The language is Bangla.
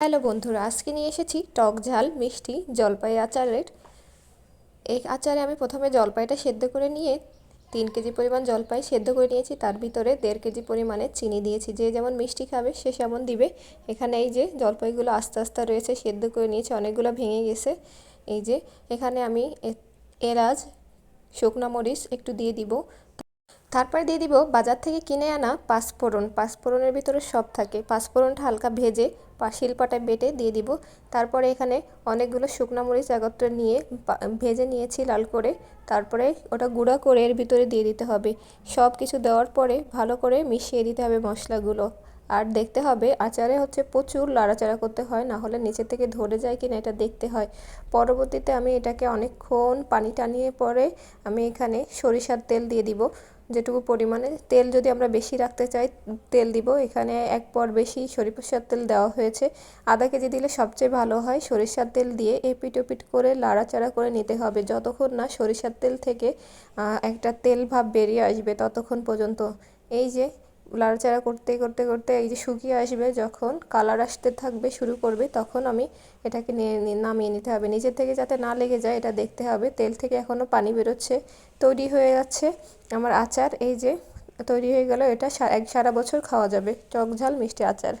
হ্যালো বন্ধুরা, আজকে নিয়ে এসেছি টক ঝাল, মিষ্টি, জলপাই আচারের এই আচারে আমি প্রথমে জলপাইটা সেদ্ধ করে নিয়ে তিন কেজি পরিমাণ জলপাই সেদ্ধ করে নিয়েছি। তার ভিতরে দেড় কেজি পরিমাণে চিনি দিয়েছি। যে যেমন মিষ্টি খাবে, সে সেমন দিবে। এখানে এই যে জলপাইগুলো আস্তে আস্তে রয়েছে, সেদ্ধ করে নিয়েছি, অনেকগুলো ভেঙে গেছে। এই যে এখানে আমি এলাচ, শুকনো মরিচ একটু দিয়ে দিব। তারপরে দিয়ে দিব বাজার থেকে কিনে আনা পাঁচফোড়ন। পাঁচফোড়নের ভিতরে সব থাকে। পাঁচফোড়নটা হালকা ভেজে শিলপাটায় বেটে দিয়ে দিব। তারপরে এখানে অনেকগুলো শুকনো মরিচ একত্রে নিয়ে ভেজে নিয়েছি লাল করে। তারপরে ওটা গুঁড়া করে এর ভিতরে দিয়ে দিতে হবে। সব কিছু দেওয়ার পরে ভালো করে মিশিয়ে দিতে হবে মশলাগুলো। আর দেখতে হবে, আচারে হচ্ছে প্রচুর লাড়াচাড়া করতে হয়, না হলে নিচে থেকে ধরে যায় কিনা এটা দেখতে হয়। পরবর্তীতে আমি এটাকে অনেকক্ষণ পানি টানিয়ে পরে আমি এখানে সরিষার তেল দিয়ে দিব। যেটুকু পরিমাণে তেল যদি আমরা বেশি রাখতে চাই, তেল দিব। এখানে এক পর বেশি সরিষার তেল দেওয়া হয়েছে। আধা কেজি দিলে সবচেয়ে ভালো হয়, সরিষার তেল দিয়ে এপিট ওপিট করে লাড়াচাড়া করে নিতে হবে। যতক্ষণ না সরিষার তেল থেকে একটা তেল ভাব বেরিয়ে আসবে ততক্ষণ পর্যন্ত। এই যে লাড়াচাড়া করতে করতে করতে এই যে শুকিয়ে আসবে, যখন কালার আসতে থাকবে, শুরু করবে, তখন আমি এটাকে নামিয়ে নিতে হবে। নিজের থেকে যাতে না লেগে যায়, এটা দেখতে হবে। তেল থেকে এখনও পানি বেরোচ্ছে, তৈরি হয়ে যাচ্ছে। আমার আচার এই যে তৈরি হয়ে গেল, এটা এক সারা বছর খাওয়া যাবে। টক ঝাল মিষ্টি আচার।